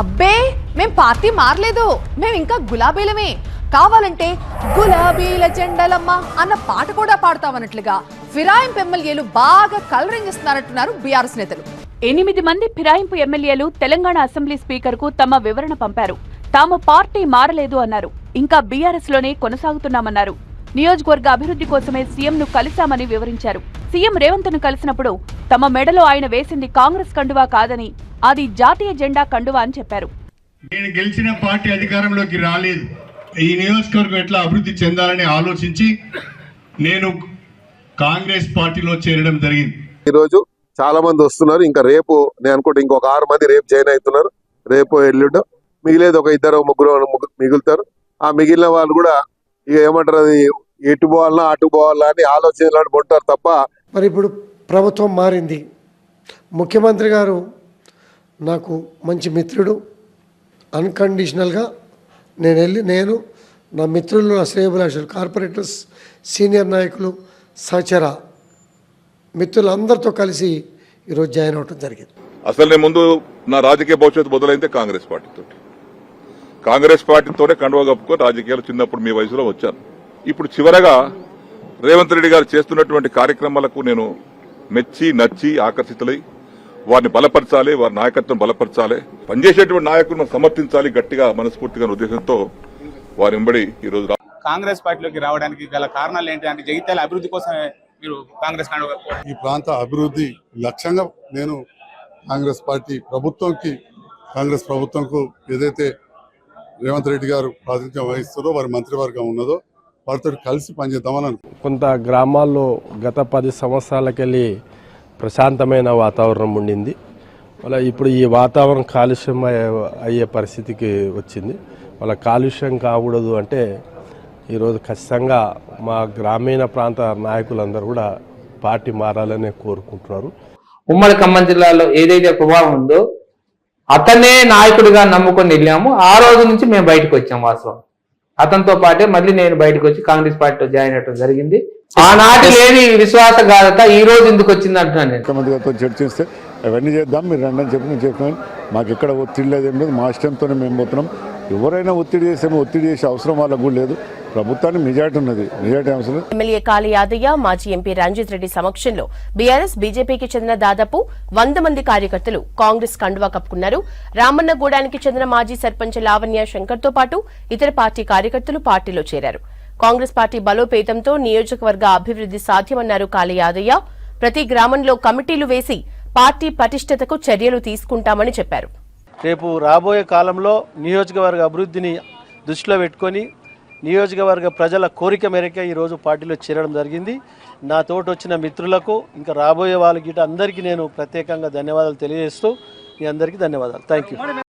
అబ్బే మేం పార్టీ మారలేదు. మేము ఇంకా గులాబీలమే. కావాలంటే గులాబీల జెండలమ్మ అన్న పాట కూడా పాడతామన్నట్లుగా ఫిరాయింపు ఎమ్మెల్యేలు బాగా కలరింగ్ ఇస్తున్నారంటున్నారు బీఆర్ఎస్ నేతలు. ఎనిమిది మంది ఫిరాయింపు ఎమ్మెల్యేలు తెలంగాణ అసెంబ్లీ స్పీకర్కు తమ వివరణ పంపారు. తాము పార్టీ మారలేదు అన్నారు. ఇంకా బీఆర్ఎస్లోనే కొనసాగుతున్నామన్నారు. నియోజకవర్గ అభివృద్ధి కోసమే సీఎం ను కలిశామని వివరించారు. సీఎం రేవంత్ను కలిసినప్పుడు తమ మెడలో ఆయన వేసింది కాంగ్రెస్ కండువా కాదని అది జాతీయ జెండా కండువా అని చెప్పారు. నేను గెలిచిన పార్టీ అధికారంలోకి రాలేదు. ఈ నియోజకవర్గం ఎట్లా అభివృద్ధి చెందాలని ఆలోచించి నేను కాంగ్రెస్ పార్టీలో చేరడం జరిగింది. ఈరోజు చాలా మంది వస్తున్నారు. ఇంకా రేపు నేను అనుకుంటే ఇంకొక ఆరు మంది రేపు జాయిన్ అవుతున్నారు. రేపు ఎల్లుండో మిగిలేదు ఒక ఇద్దరు ముగ్గురు ముగ్గురు మిగులుతారు. ఆ మిగిలిన వాళ్ళు కూడా ఇక ఏమంటారు అది ఎటు పోవాలన్నా అటు పోవాలా అని ఆలోచనలు ఉంటారు తప్ప మరి ఇప్పుడు ప్రభుత్వం మారింది. ముఖ్యమంత్రి గారు నాకు మంచి మిత్రుడు. అన్కండిషనల్గా నేను వెళ్ళి నేను నా మిత్రులు నా శ్రేయభిలాషులు కార్పొరేటర్స్ సీనియర్ నాయకులు సహచర మిత్రులందరితో కలిసి ఈరోజు జాయిన్ అవ్వటం జరిగింది. అసలు నేను ముందు నా రాజకీయ భవిష్యత్తు మొదలైందే కాంగ్రెస్ పార్టీతో కాంగ్రెస్ పార్టీతోనే కండువ కప్పుకొని రాజకీయాలు చిన్నప్పుడు మీ వయసులో వచ్చాను. ఇప్పుడు చివరగా రేవంత్ రెడ్డి గారు చేస్తున్నటువంటి కార్యక్రమాలకు నేను మెచ్చి నచ్చి ఆకర్షితులై వారిని బలపరచాలి వారి నాయకత్వం బలపరచాలి పనిచేసేటువంటి నాయకులను సమర్థించాలి గట్టిగా మనస్ఫూర్తిగా ఉద్దేశంతో వారి వెంబడి ఈరోజు రా- కాంగ్రెస్ పార్టీలోకి రావడానికి గల కారణాలు ఏంటి అంటే జగిత్యాల అభివృద్ధి కోసమే మీరు కాంగ్రెస్. ఈ ప్రాంత అభివృద్ధి లక్ష్యంగా నేను కాంగ్రెస్ పార్టీ ప్రభుత్వంకి కాంగ్రెస్ ప్రభుత్వంకు ఏదైతే రేవంత్ రెడ్డి గారు ప్రాతినిధ్యం వహిస్తారో వారి మంత్రివర్గం ఉన్నదో వారితో కలిసి పనిచేద్దామని. కొంత గ్రామాల్లో గత పది సంవత్సరాలకెళ్ళి ప్రశాంతమైన వాతావరణం ఉండింది. మళ్ళీ ఇప్పుడు ఈ వాతావరణం కాలుష్యం అయ్యే- అయ్యే పరిస్థితికి వచ్చింది. మళ్ళీ కాలుష్యం కాకూడదు అంటే ఈరోజు ఖచ్చితంగా మా గ్రామీణ ప్రాంత నాయకులందరూ కూడా పార్టీ మారాలని కోరుకుంటున్నారు. ఉమ్మడి ఖమ్మం జిల్లాలో ఏదైతే ప్రభావం ఉందో అతనే నాయకుడిగా నమ్ముకొని వెళ్ళాము. ఆ రోజు నుంచి మేము బయటకు వచ్చాం వాస్తవం. అతనితో పాటే మళ్ళీ నేను బయటకు వచ్చి కాంగ్రెస్ పార్టీలో జాయిన్ అవ్వడం జరిగింది. ఆనాటి లేని విశ్వాసఘాతత ఈ రోజు ఎందుకు వచ్చింది అంటున్నాను నేను. ముఖ్యమంత్రి గారితో చర్చిస్తే అవన్నీ చేద్దాం మీరు రండి అని చెప్పి నేను చెప్పినాను మాకు ఎక్కడ ఒత్తిడి లేదు ఏం లేదు. మా ఇష్టంతోనే మేము పోతున్నాం. ఎవరైనా ఒత్తిడి చేస్తే ఒత్తిడి చేసే అవసరం వాళ్ళకు కూడా లేదు. ప్రభుత్వానికి మెజార్టీ ఉన్నది. మెజార్టీ అవసరం. ఎమ్మెల్యే కాళీ యాదయ్య మాజీ ఎంపీ రంజిత్ రెడ్డి సమక్షంలో బీఆర్ఎస్ బీజేపీకి చెందిన దాదాపు వంద మంది కార్యకర్తలు కాంగ్రెస్ కండువా కప్పుకున్నారు. రామన్నగూడానికి చెందిన మాజీ సర్పంచ్ లావణ్య శంకర్తో పాటు ఇతర పార్టీ కార్యకర్తలు పార్టీలో చేరారు. కాంగ్రెస్ పార్టీ బలోపేతంతో నియోజకవర్గ అభివృద్ధి సాధ్యమన్నారు కాళీయాదయ్య. ప్రతి గ్రామంలో కమిటీలు వేసి పార్టీ పటిష్టతకు చర్యలు తీసుకుంటామని చెప్పారు. రేపు రాబోయే కాలంలో నియోజకవర్గ అభివృద్ధిని దృష్టిలో పెట్టుకొని నియోజకవర్గ ప్రజల కోరిక మేరకే ఈరోజు పార్టీలో చేరడం జరిగింది. నా తోటి వచ్చిన మిత్రులకు ఇంకా రాబోయే వాళ్ళకి అందరికీ నేను ప్రత్యేకంగా ధన్యవాదాలు తెలియజేస్తూ మీ అందరికీ ధన్యవాదాలు. Thank you